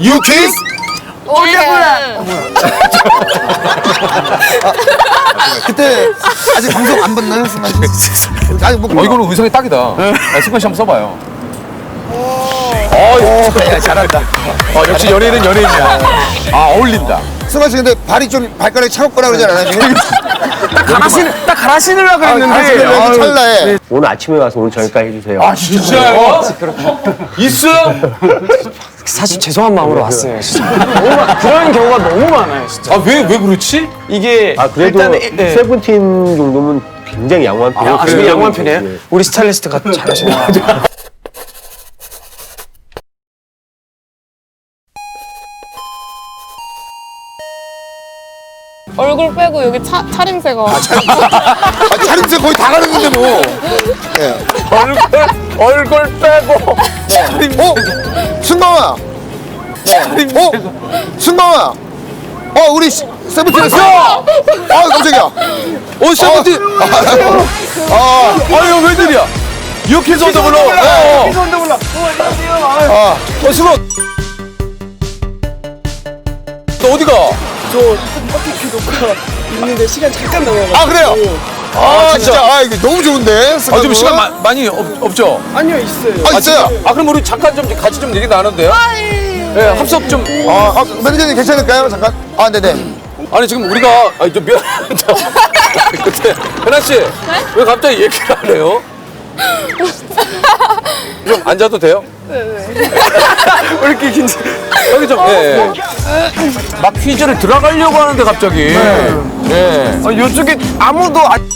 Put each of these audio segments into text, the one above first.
유키스 그때 아직 방송 안 봤나요, 승관 씨? 아니 뭐 어 이거는 의상이 딱이다. 아, 승관 씨 한번 써봐요. 어. 야, 잘한다. 어, 역시 연예인은 연예인이야. 아 어울린다. 승관 씨 근데 발이 좀 발가락이 차갑 거라 그러지 않아요 지금? 딱 갈아신 딱 갈아 신으려고 아, 했는데 가슴에 아유, 찰나에. 오늘 아침에 와서 오늘 저녁까지 해주세요. 아 진짜요? 있어요? 사실 죄송한 마음으로 왔어요. 진짜. 너무 많- 그런 경우가 너무 많아요. 진짜. 아 왜 왜 그렇지? 이게 아 그래도 일단 예. 세븐틴 정도면 굉장히 양호한 편이에요. 아, 지금 양호한 편이에요? 우리 스타일리스트가 잘하시네요. 얼굴 빼고 여기 차, 차림새가 아, 차림새 거의 다 가는데 뭐. 예. 얼굴 얼굴 빼고 어? 순방아. 어? 순방아. 어 우리 시- 세븐틴에서. 아 깜짝이야. 어 세븐틴 아, 아유 웬일이야 유키스 언더 블로 어, 어. 아, 어 승원 너 어디가? 있는데 시간 잠깐 남아가지고. 아 그래요. 아 진짜 아 이게 너무 좋은데. 아 지금 시간 마, 많이 없, 없죠? 아니요, 있어요. 아 있어요. 아 그럼 우리 잠깐 좀 같이 좀 얘기 나누는데요? 예, 합석 좀 아, 아 매니저님 괜찮을까요? 잠깐. 아 네네. 아니 지금 우리가 아니 좀 미안합니다. 근데 현아 씨, 왜 갑자기 얘기를 안 해요? 좀 앉아도 돼요? 왜 이렇게 긴장? 여기 좀 예. 예. 막 퀴즈를 들어가려고 하는데 갑자기. 예. 아, 이쪽에 아무도 안안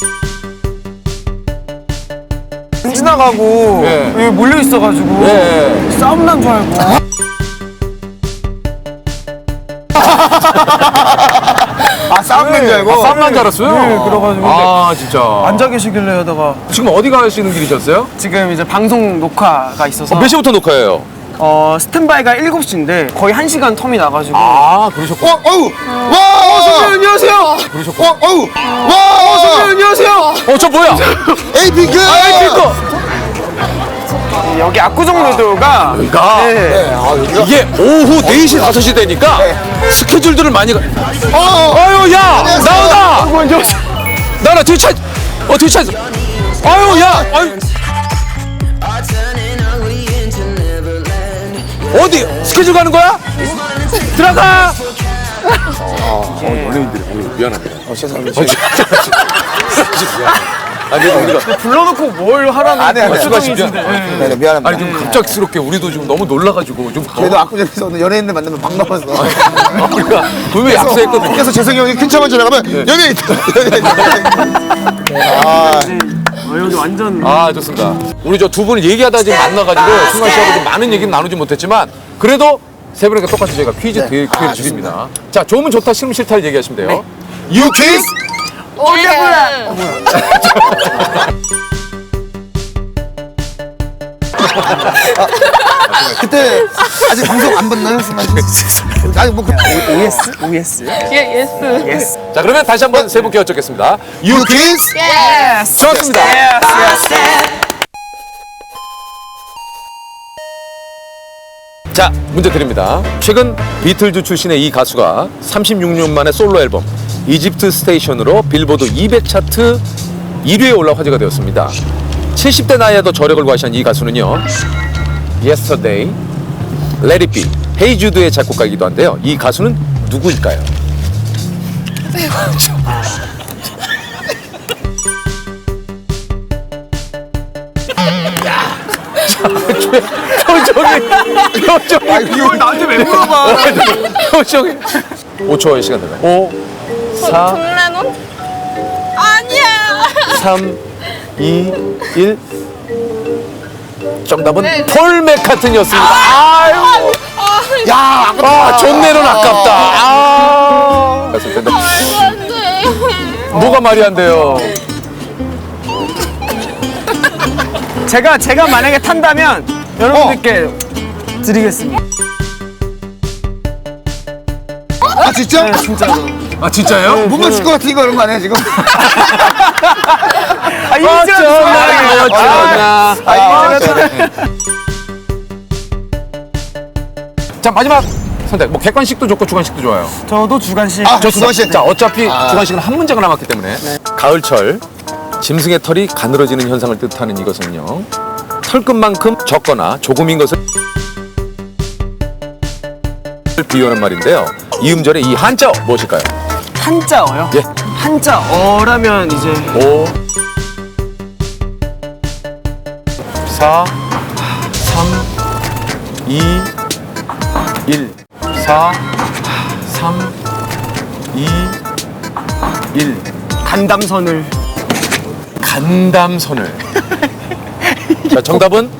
지나가고 예. 여기 몰려 있어가지고 예. 싸움 난 줄 알고. 아 싸움 낸줄 알고. 아, 쌈난 줄 알았어요? 네, 그래가지고. 아, 진짜. 앉아 계시길래 하다가 지금 어디 가시는 길이셨어요? 지금 이제 방송 녹화가 있어서 몇 시부터 녹화해요? 어, 스탠바이가 7시인데 거의 1시간 텀이 나가지고 아, 그러셨고. 어, 어우, 와, 안녕하세요. 어, 어우, 와, 안녕하세요. 어, 저 뭐야? 에이핑크. 아, 에이핑크! 여기 압구정 로드가 그러니까 네, 아 여기가. 이게 오후 4시, 5시 되니까 스케줄들을 많이 가. 어, 아유, 야! 안녕하세요. 나오다! 먼저 나나 뒤에 차, 어, 뒤에 차. 아유, 야! 아유. 어디? 스케줄 가는 거야? 들어가! 어, 연예인들이 오늘 미안합니다. 어, 죄송합니다. 아니, 우리가. 불러놓고 뭘 하라는 안 해, 안 해. 수정이신데. 네, 네, 미안합니다. 아니, 좀 갑작스럽게 우리도 좀 너무 놀라가지고 좀. 그래도 압구정에서 오늘 연예인들 만나면 반가워서. 아, 우리가 분명히 약속했거든. 그래서 재성이 형이 큰 차만 지나가면 연예인 있다. 연예인 있다. 아, 어, 여기 완전 아 좋습니다. 우리 저 두 분을 얘기하다 지금 만나가지고 승관 씨하고 좀 많은 얘기는 나누지 못했지만 그래도 세 분에게 똑같이 저희가 퀴즈 드- 기회를 드립니다. 자 좋으면 좋다 싫으면 싫다를 얘기하시면 돼요. 유키스 그때 아직 방송 안 봤나요? 아니 뭐 그, OS OS 예, 예스. 예스. 자 그러면 다시 한번 세 분께 여쭙겠습니다. 유키스 예스. 좋습니다. 자 문제 드립니다. 최근 비틀즈 출신의 이 가수가 36년 만에 솔로 앨범 이집트 스테이션으로 빌보드 200 차트 1위에 올라 화제가 되었습니다. 70대 나이에도 저력을 과시한 이 가수는요. Yesterday, Let It Be, Hey Jude의 작곡가이기도 한데요. 이 가수는 누구일까요? 표정이 표정이 이걸 나한테 왜 물어봐? 표정이 5초의 시간 드립니다 5 4존 레논? 아니야. 3 2 1 정답은 네. 폴 맥카튼이었습니다. 아유, 야, 아, 존 레논 아깝다. 아, 근데 말도 안 돼. 뭐가 말이 안 돼요? 제가 제가 만약에 탄다면 여러분들께 드리겠습니다. 아 진짜? 네, 진짜로. 아 진짜요? 못 맞출 것 같은 거 그런 거 아니야 지금? 아 인증 어쩌나. 아, 자 마지막 선택. 뭐 객관식도 좋고 주관식도 좋아요. 저도 주간식. 아, 좋습니다. 주관식. 자, 어차피 주관식은 한 문제가 남았기 때문에 가을철 짐승의 털이 가늘어지는 현상을 뜻하는 이것은요. 털끝만큼 적거나 조금인 것을 비유하는 말인데요. 이 음절의 이 한자 무엇일까요? 한자어요? 예. 한자어라면 이제 5 4 3 2 1 4 3 2 1 간담선을 간담선을 자 정답은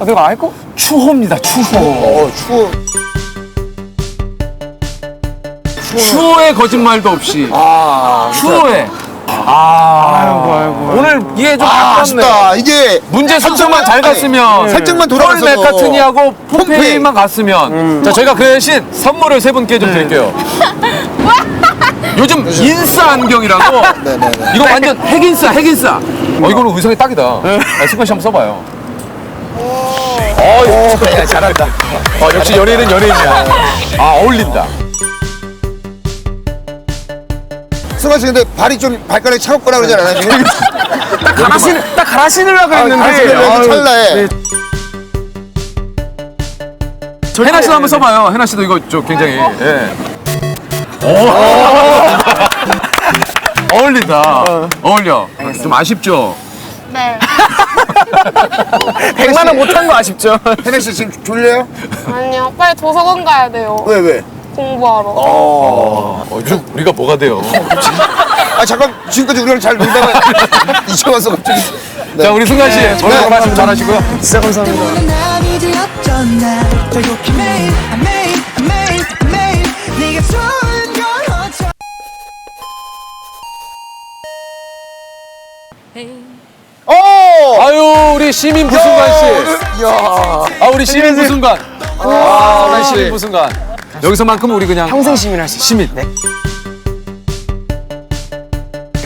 아 내가 알고? 추호입니다 추호 어, 추워. 추호의 거짓말도 없이. 아, 추호의. 아이고 아이고. 오늘 이게 좀 아, 아깝네. 아쉽다. 이게 문제 순서만 잘 갔으면 살짝만 폴 돌아가서 맥카트니하고 폼페이. 폼페이만 갔으면. 자 저희가 그 대신 선물을 세 분께 좀 드릴게요. 요즘 인싸 안경이라고. 네네네. 이거 완전 핵인싸 핵인싸. 어 이거는 의상이 딱이다. 아, 승관 씨 한번 써봐요. 어, 야, 잘한다. 어, 역시 연예인은 연예인이야. 아, 어울린다. 씨 근데 발이 좀 발가락이 차갑거나 그러지 않아요 지금? 딱 갈아 신, 딱 갈아 신으려고 했는데. 가시는 아유, 찰나에. 네. 해나 씨도 한번 써봐요. 해나 씨도 이거 좀 굉장히. 예. 오. 어울린다. 어울려. 좀 아쉽죠? 네. 100만 원 못한 거 아쉽죠? 혜네 씨 지금 졸려요? 아니요. 빨리 도서관 가야 돼요. 왜 왜? 공부하러. 어, 요즘 우리가 뭐가 돼요? 아 잠깐 지금까지 우리랑 잘 놀다가 이제 와서 갑자기. 네. 자, 우리 승관 씨. 오늘 네. 말씀 잘하시고요. 진짜 감사합니다. 매일 매일 매일 매일 네가 좋은 걸 어쩌 오! 아유, 우리 시민 부승관 씨. 야. 아, 우리 시민 부승관. 아, 우리 시민 부승관. 여기서만큼 우리 그냥 평생 시민할 수 있어요. 시민. 네. 네.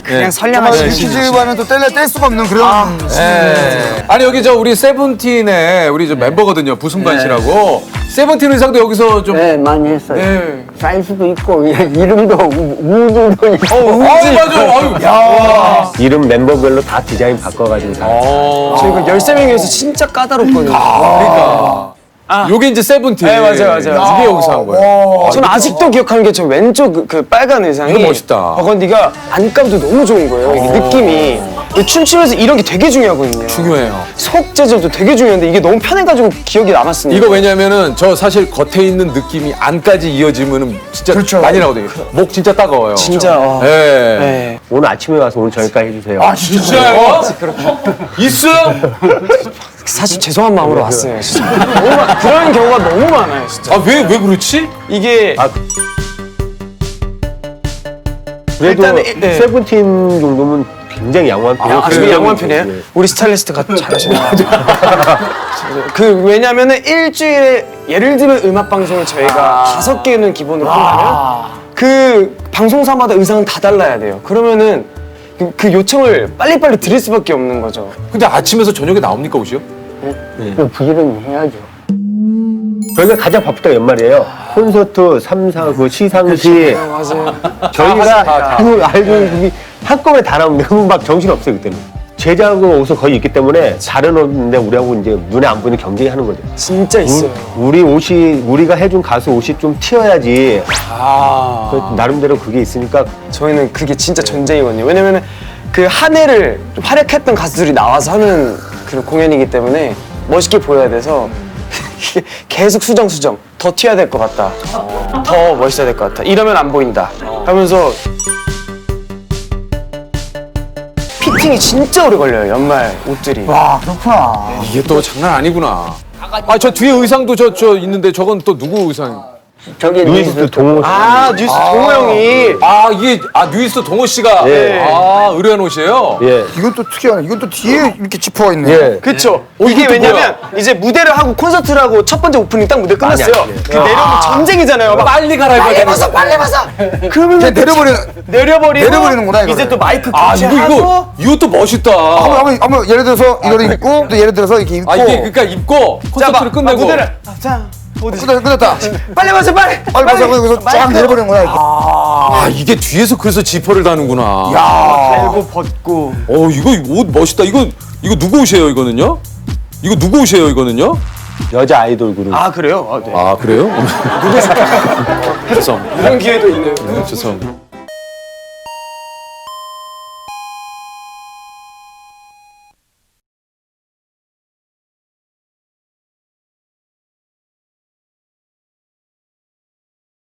그냥 아, 선량하시는 이 퀴즈와는 또 뗄래 뗄 수가 없는 그런. 예. 아니 여기 저 우리 세븐틴의 우리 저 멤버거든요 부승관 씨라고 세븐틴 의상도 여기서 좀 네, 많이 했어요. 예. 사이즈도 있고, 예, 이름도 우- 우주도 있고. 아유 맞아 아유 야 이름 멤버별로 다 디자인 바꿔가지고 다. 어. 저희가 13명이어서 진짜 까다롭거든요. 그러니까 요게 이제 세븐틴 네, 맞아요, 맞아요. 이게 여기서 한 거예요 저는 아직도 기억하는 게 저 왼쪽 그, 그 빨간 의상이 이거 멋있다. 버건디가 안감도 너무 좋은 거예요. 이게 느낌이 춤추면서 이런 게 되게 중요하거든요. 중요해요 속 재질도 되게 중요한데 이게 너무 편해가지고 기억이 남았습니다. 이거 왜냐면은 저 사실 겉에 있는 느낌이 안까지 이어지면은 진짜 많이 나오거든요 목 진짜 따가워요 진짜 어. 예. 네. 오늘 아침에 와서 오늘 저녁까지 해주세요. 진짜요? 있어요? 사실 죄송한 마음으로 왔어요. 진짜. 너무 많- 그런 경우가 너무 많아요. 진짜. 아 왜 왜 그렇지? 이게 그래도 일단은, 네. 세븐틴 정도면 굉장히 양호한 편이에요. 아, 지금 양호한 편이에요? 우리 스타일리스트가 잘하시네요. 그 왜냐면은 일주일에 예를 들면 음악 방송을 저희가 다섯 개는 기본으로 한다면 그 방송사마다 의상은 다 달라야 돼요. 그러면은 그, 그 요청을 빨리빨리 드릴 수밖에 없는 거죠. 근데 아침에서 저녁에 나옵니까 옷이요? 그 부지런히 해야죠. 저희가 가장 바쁘다 연말이에요. 콘서트 3, 4, 그 시상식 맞아요. 저희가 그 알고 있는 한꺼번에 다 나오는데 그러면 막 정신 없어요 그때는. 제작은 옷은 거의 있기 때문에 다른 옷인데 우리하고 이제 눈에 안 보이는 경쟁이 하는 거죠. 진짜 있어요. 우리 옷이 우리가 해준 가수 옷이 좀 튀어야지. 아 그 나름대로 그게 있으니까 저희는 그게 진짜 전쟁이거든요. 왜냐면은 그 한 해를 좀 활약했던 가수들이 나와서 하는 그런 공연이기 때문에 멋있게 보여야 돼서 계속 수정 수정 더 튀어야 될 것 같다. 더 멋있어야 될 것 같다. 이러면 안 보인다. 하면서 피팅이 진짜 오래 걸려요. 연말 옷들이. 아, 그렇구나. 이게 또 장난 아니구나. 아 저 뒤에 의상도 저 저 있는데 저건 또 누구 의상? 저기 루이스 동호 아 뉴스 동호 형이 아 이게 아 뉴이스트 동호 씨가 예. 아 의뢰한 옷이에요. 예. 이건 또 특이하네. 이건 또 뒤에 이렇게 지퍼가 있네. 예. 그쵸. 어, 이게 이것도 왜냐면 이제 무대를 하고 콘서트를 하고 첫 번째 오프닝 딱 무대 끝났어요. 그 내려오면 전쟁이잖아요. 막 빨리 갈아입어야 되는 거. 빨리 벗어. 그러면 그냥 내려버리는. 내려버리고 내려버리는구나, 이거를. 이제 또 마이크 아 이거 교체하고 이거 이것도 멋있다. 한번 한번 한번 예를 들어서 이걸 입고 또 예를 들어서 이렇게 입고. 아 이게 그러니까 입고 자, 콘서트를 막, 끝내고 막 무대를 아, 자 끝났다 끝났다 빨리 마셔 빨리. 빨리 벗어 그래서 쫙 내려버리는 거야 이렇게. 아 이게 뒤에서 그래서 지퍼를 다는구나. 달고 벗고. 어 이거 옷 멋있다. 이거 이거 누구 옷이에요 이거는요? 이거 누구 옷이에요 이거는요? 여자 아이돌 그룹. 아 그래요? 아, 네. 아 그래요? 죄송. 이런 기회도 있네요. 죄송.